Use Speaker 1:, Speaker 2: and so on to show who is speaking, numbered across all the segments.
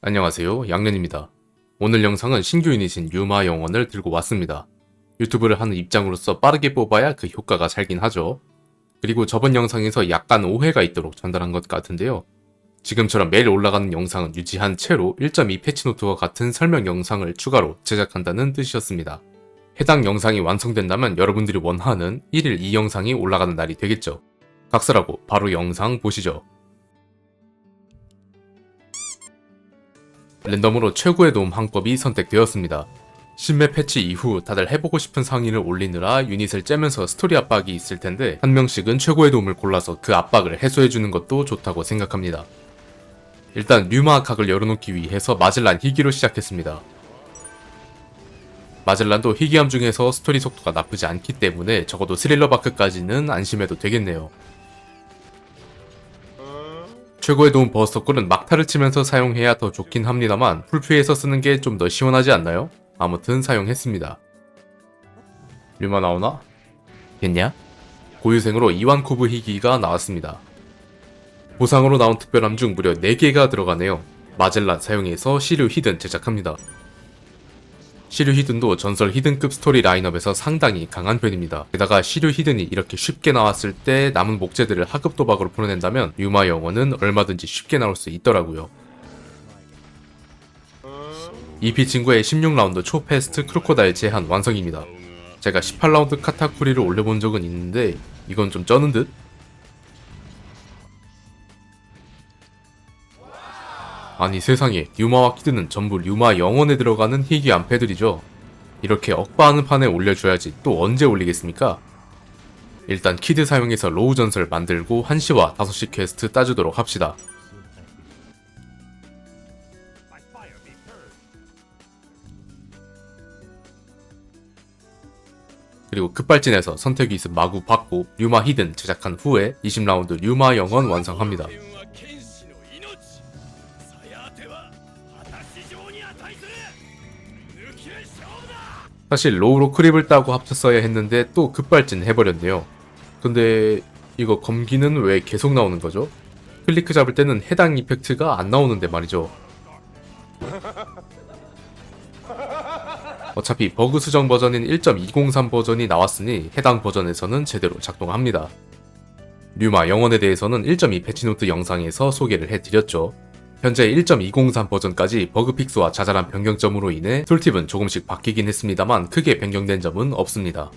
Speaker 1: 안녕하세요 양년입니다. 오늘 영상은 신규 유닛인 유마 영원을 들고 왔습니다. 유튜브를 하는 입장으로서 빠르게 뽑아야 그 효과가 살긴 하죠. 그리고 저번 영상에서 약간 오해가 있도록 전달한 것 같은데요. 지금처럼 매일 올라가는 영상은 유지한 채로 1.2 패치노트와 같은 설명 영상을 추가로 제작한다는 뜻이었습니다. 해당 영상이 완성된다면 여러분들이 원하는 1일 이 영상이 올라가는 날이 되겠죠. 각설하고 바로 영상 보시죠. 랜덤으로 최고의 도움 항법이 선택되었습니다. 신맵 패치 이후 다들 해보고 싶은 상의를 올리느라 유닛을 째면서 스토리 압박이 있을 텐데 한 명씩은 최고의 도움을 골라서 그 압박을 해소해주는 것도 좋다고 생각합니다. 일단 류마 각을 열어놓기 위해서 마젤란 희귀로 시작했습니다. 마젤란도 희귀함 중에서 스토리 속도가 나쁘지 않기 때문에 적어도 스릴러 바크까지는 안심해도 되겠네요. 최고의 도움 버스터꿀은 막타를 치면서 사용해야 더 좋긴 합니다만 풀피에서 쓰는 게 좀 더 시원하지 않나요? 아무튼 사용했습니다. 류마 나오나? 됐냐? 고유생으로 이완코브 희귀가 나왔습니다. 보상으로 나온 특별함 중 무려 4개가 들어가네요. 마젤란 사용해서 시류 히든 제작합니다. 시류 히든도 전설 히든급 스토리 라인업에서 상당히 강한 편입니다. 게다가 시류 히든이 이렇게 쉽게 나왔을 때 남은 목재들을 하급 도박으로 풀어낸다면 유마 영어는 얼마든지 쉽게 나올 수 있더라고요. EP 친구의 16라운드 초페스트 크로코다일 제한 완성입니다. 제가 18라운드 카타쿠리를 올려본 적은 있는데 이건 좀 쩌는 듯? 아니 세상에 류마와 키드는 전부 류마 영원에 들어가는 희귀 암패들이죠. 이렇게 억바하는 판에 올려줘야지 또 언제 올리겠습니까? 일단 키드 사용해서 로우 전설 만들고 1시와 5시 퀘스트 따주도록 합시다. 그리고 급발진해서 선택이 있음 마구 받고 류마 히든 제작한 후에 20라운드 류마 영원 완성합니다. 사실 로우로 크립을 따고 합쳤어야 했는데 또 급발진 해버렸네요. 근데 이거 검기는 왜 계속 나오는 거죠? 클리크 잡을 때는 해당 이펙트가 안 나오는데 말이죠. 어차피 버그 수정 버전인 1.203 버전이 나왔으니 해당 버전에서는 제대로 작동합니다. 류마 영원에 대해서는 1.2 패치노트 영상에서 소개를 해드렸죠. 현재 1.203 버전까지 버그 픽스와 자잘한 변경점으로 인해 툴팁은 조금씩 바뀌긴 했습니다만 크게 변경된 점은 없습니다.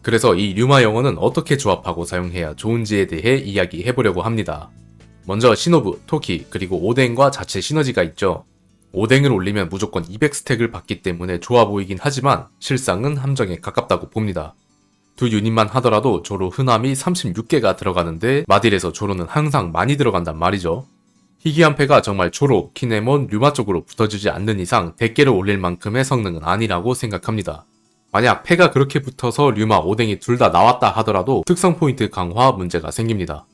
Speaker 1: 그래서 이 류마 영어는 어떻게 조합하고 사용해야 좋은지에 대해 이야기해보려고 합니다. 먼저 시노부, 토키, 그리고 오뎅과 자체 시너지가 있죠. 오뎅을 올리면 무조건 200스택을 받기 때문에 좋아 보이긴 하지만 실상은 함정에 가깝다고 봅니다. 두 유닛만 하더라도 조로 흔함이 36개가 들어가는데 마딜에서 조로는 항상 많이 들어간단 말이죠. 희귀한패가 정말 조로, 키네몬, 류마 쪽으로 붙어주지 않는 이상 대깨를 올릴 만큼의 성능은 아니라고 생각합니다. 만약 패가 그렇게 붙어서 류마, 오뎅이 둘 다 나왔다 하더라도 특성 포인트 강화 문제가 생깁니다.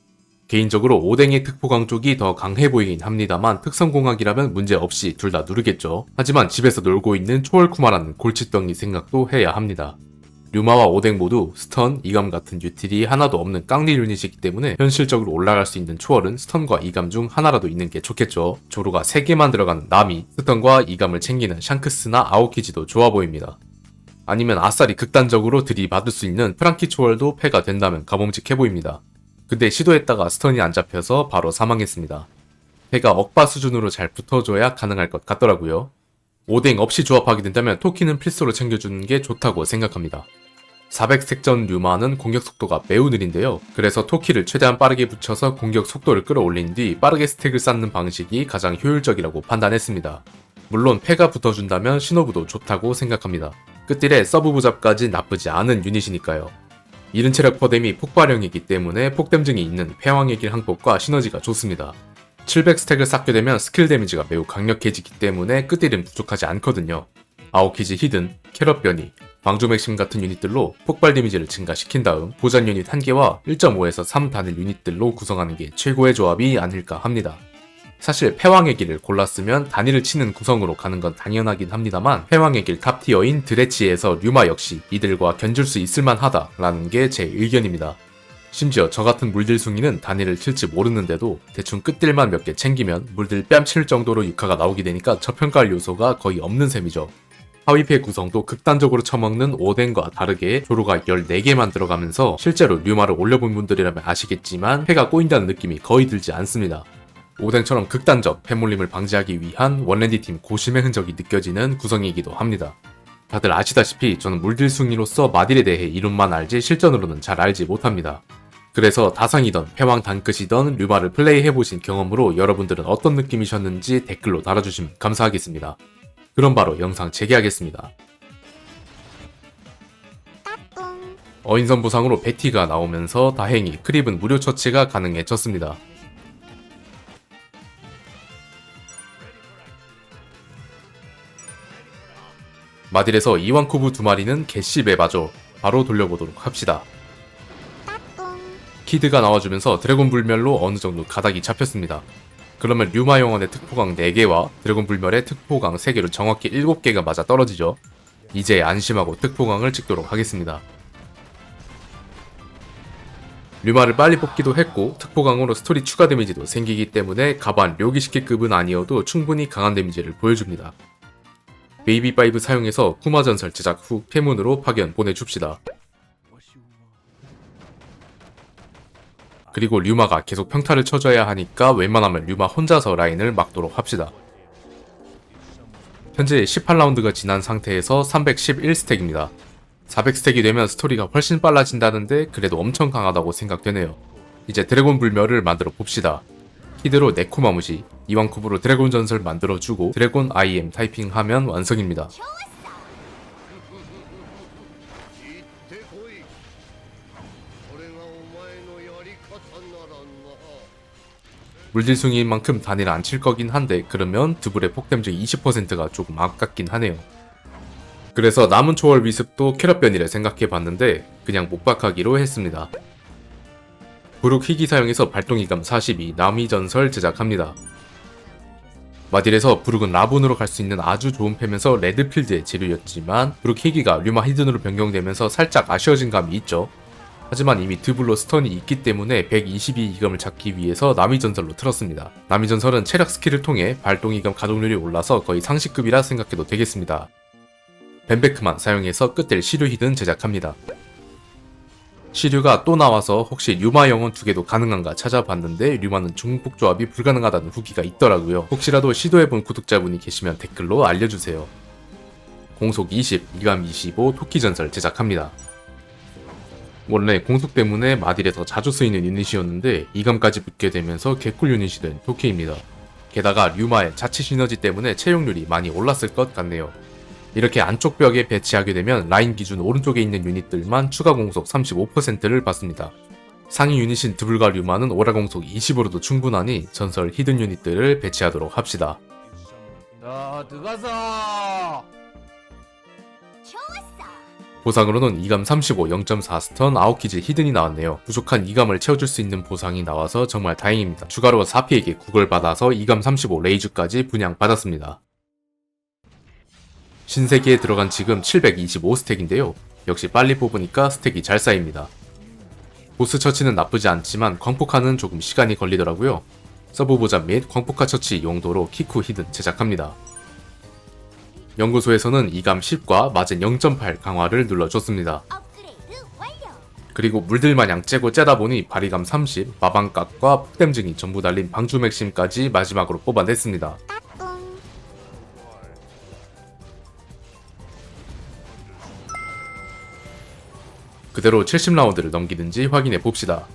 Speaker 1: 개인적으로 오뎅의 특포강 쪽이 더 강해 보이긴 합니다만 특성공학이라면 문제없이 둘 다 누르겠죠. 하지만 집에서 놀고 있는 초월쿠마라는 골칫덩이 생각도 해야 합니다. 류마와 오뎅 모두 스턴, 이감 같은 유틸이 하나도 없는 깡리 유닛이기 때문에 현실적으로 올라갈 수 있는 초월은 스턴과 이감 중 하나라도 있는 게 좋겠죠. 조로가 3개만 들어가는 나미, 스턴과 이감을 챙기는 샹크스나 아오키지도 좋아 보입니다. 아니면 아싸리 극단적으로 들이받을 수 있는 프랑키 초월도 패가 된다면 가봄직해 보입니다. 근데 시도했다가 스턴이 안 잡혀서 바로 사망했습니다. 패가 억바 수준으로 잘 붙어줘야 가능할 것 같더라고요. 오뎅 없이 조합하게 된다면 토키는 필수로 챙겨주는 게 좋다고 생각합니다. 400색전 류마는 공격 속도가 매우 느린데요. 그래서 토키를 최대한 빠르게 붙여서 공격 속도를 끌어올린 뒤 빠르게 스택을 쌓는 방식이 가장 효율적이라고 판단했습니다. 물론 패가 붙어준다면 시노부도 좋다고 생각합니다. 끝딜에 서브 부잡까지 나쁘지 않은 유닛이니까요. 이른 체력 퍼뎀이 폭발형이기 때문에 폭댐증이 있는 패왕의 길 항법과 시너지가 좋습니다. 700스택을 쌓게 되면 스킬 데미지가 매우 강력해지기 때문에 끝딜은 부족하지 않거든요. 아오키지 히든, 캐럿 변이, 광주 맥심 같은 유닛들로 폭발 데미지를 증가시킨 다음 보전 유닛 1개와 1.5에서 3 단일 유닛들로 구성하는 게 최고의 조합이 아닐까 합니다. 사실 패왕의 길을 골랐으면 단일을 치는 구성으로 가는 건 당연하긴 합니다만 패왕의 길 탑티어인 드레치에서 류마 역시 이들과 견줄 수 있을 만 하다라는 게 제 의견입니다. 심지어 저 같은 물딜숭이는 단위를 칠지 모르는데도 대충 끝딜만 몇 개 챙기면 물딜 뺨칠 정도로 육화가 나오게 되니까 저평가할 요소가 거의 없는 셈이죠. 하위패 구성도 극단적으로 처먹는 오덴과 다르게 조로가 14개만 들어가면서 실제로 류마를 올려본 분들이라면 아시겠지만 패가 꼬인다는 느낌이 거의 들지 않습니다. 오뎅처럼 극단적 패몰림을 방지하기 위한 원랜디 팀 고심의 흔적이 느껴지는 구성이기도 합니다. 다들 아시다시피 저는 물딜숭이로서 마딜에 대해 이름만 알지 실전으로는 잘 알지 못합니다. 그래서 다상이던 패왕 단끝이던 류마를 플레이해보신 경험으로 여러분들은 어떤 느낌이셨는지 댓글로 달아주시면 감사하겠습니다. 그럼 바로 영상 재개하겠습니다. 어인선 보상으로 베티가 나오면서 다행히 크립은 무료 처치가 가능해졌습니다. 마딜에서 이완쿠브 두 마리는 개씨 매바죠. 바로 돌려보도록 합시다. 키드가 나와주면서 드래곤 불멸로 어느 정도 가닥이 잡혔습니다. 그러면 류마 영원의 특포강 4개와 드래곤 불멸의 특포강 3개로 정확히 7개가 맞아 떨어지죠. 이제 안심하고 특포강을 찍도록 하겠습니다. 류마를 빨리 뽑기도 했고 특포강으로 스토리 추가 데미지도 생기기 때문에 가반 료기시키급은 아니어도 충분히 강한 데미지를 보여줍니다. 베이비 5 사용해서 쿠마 전설 제작 후 페문으로 파견 보내줍시다. 그리고 류마가 계속 평타를 쳐줘야 하니까 웬만하면 류마 혼자서 라인을 막도록 합시다. 현재 18라운드가 지난 상태에서 311스택입니다. 400스택이 되면 스토리가 훨씬 빨라진다는데 그래도 엄청 강하다고 생각되네요. 이제 드래곤 불멸을 만들어 봅시다. 히드로 네코마무시, 이왕쿠브로 드래곤 전설 만들어주고 드래곤 IM 타이핑하면 완성입니다. 물질숭이인 만큼 단일 안 칠 거긴 한데 그러면 드블의 폭댐증 20%가 조금 아깝긴 하네요. 그래서 남은 초월 위습도 캐럿변이를 생각해봤는데 그냥 못박하기로 했습니다. 브룩 희귀 사용해서 발동이감 42 남이전설 제작합니다. 마딜에서 브룩은 라본으로 갈 수 있는 아주 좋은 패면서 레드필드의 재료였지만 브룩 희귀가 류마 히든으로 변경되면서 살짝 아쉬워진 감이 있죠. 하지만 이미 드블로 스턴이 있기 때문에 122 이감을 잡기 위해서 남이 전설로 틀었습니다. 남이 전설은 체력 스킬을 통해 발동 이감 가동률이 올라서 거의 상식급이라 생각해도 되겠습니다. 벤베크만 사용해서 끝을 시류 히든 제작합니다. 시류가 또 나와서 혹시 류마 영혼 두 개도 가능한가 찾아봤는데 류마는 중폭 조합이 불가능하다는 후기가 있더라고요. 혹시라도 시도해본 구독자분이 계시면 댓글로 알려주세요. 공속 20, 이감 25 토끼 전설 제작합니다. 원래 공속 때문에 마딜에 더 자주 쓰이는 유닛이었는데 이감까지 붙게 되면서 개꿀 유닛이 된 토끼입니다. 게다가 류마의 자체 시너지 때문에 채용률이 많이 올랐을 것 같네요. 이렇게 안쪽 벽에 배치하게 되면 라인 기준 오른쪽에 있는 유닛들만 추가 공속 35%를 받습니다. 상위 유닛인 드블과 류마는 오라 공속 20으로도 충분하니 전설 히든 유닛들을 배치하도록 합시다.
Speaker 2: 자 들어가서
Speaker 1: 보상으로는 2감 35 0.4 스턴 아웃키즈 히든이 나왔네요. 부족한 2감을 채워줄 수 있는 보상이 나와서 정말 다행입니다. 추가로 4피에게 국을 받아서 2감 35 레이즈까지 분양 받았습니다. 신세계에 들어간 지금 725스택인데요. 역시 빨리 뽑으니까 스택이 잘 쌓입니다. 보스 처치는 나쁘지 않지만 광폭화는 조금 시간이 걸리더라고요. 서브 보자 및 광폭화 처치 용도로 키쿠 히든 제작합니다. 연구소에서는 2감 10과 마진 0.8 강화를 눌러줬습니다. 그리고 물들 마냥 째고 째다 보니 바리감 30, 마방각과 폭댐증이 전부 달린 방주 맥심까지 마지막으로 뽑아냈습니다. 그대로 70라운드를 넘기든지 확인해 봅시다.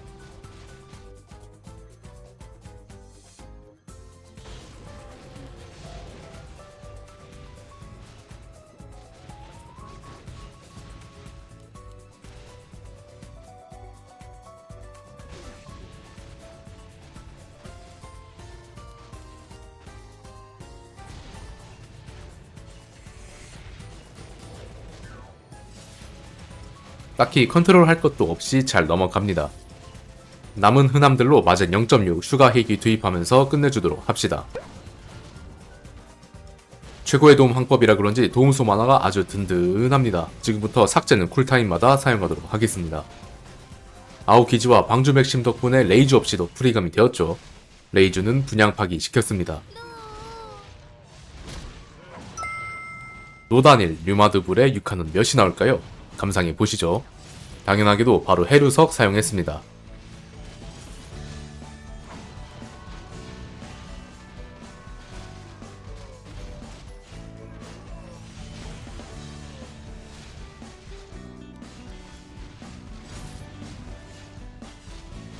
Speaker 1: 딱히 컨트롤 할 것도 없이 잘 넘어갑니다. 남은 흔함들로 마젠 0.6 슈가 핵이 투입하면서 끝내주도록 합시다. 최고의 도움 항법이라 그런지 도움소 만화가 아주 든든합니다. 지금부터 삭제는 쿨타임마다 사용하도록 하겠습니다. 아오키지와 방주 맥심 덕분에 레이주 없이도 프리감이 되었죠. 레이주는 분양 파기 시켰습니다. 노단일, 류마드불의 6칸은 몇이 나올까요? 감상해 보시죠. 당연하게도 바로 해루석 사용했습니다.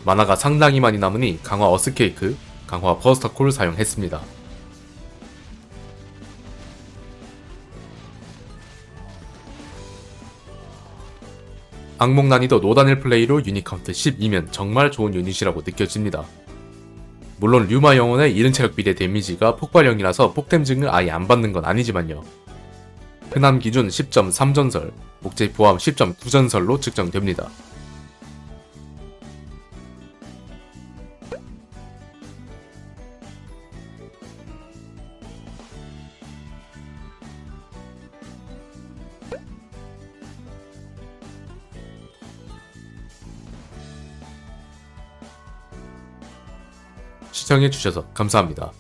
Speaker 1: 만화가 상당히 많이 남으니 강화 어스케이크, 강화 버스터콜 사용했습니다. 악몽 난이도 노단일 플레이로 유닛 카운트 12면 정말 좋은 유닛이라고 느껴집니다. 물론 류마 영혼의 이른 체력 비례 데미지가 폭발형이라서 폭댐증을 아예 안 받는 건 아니지만요. 흔함 기준 10.3전설, 목재 포함 10.9전설로 측정됩니다. 시청해주셔서 감사합니다.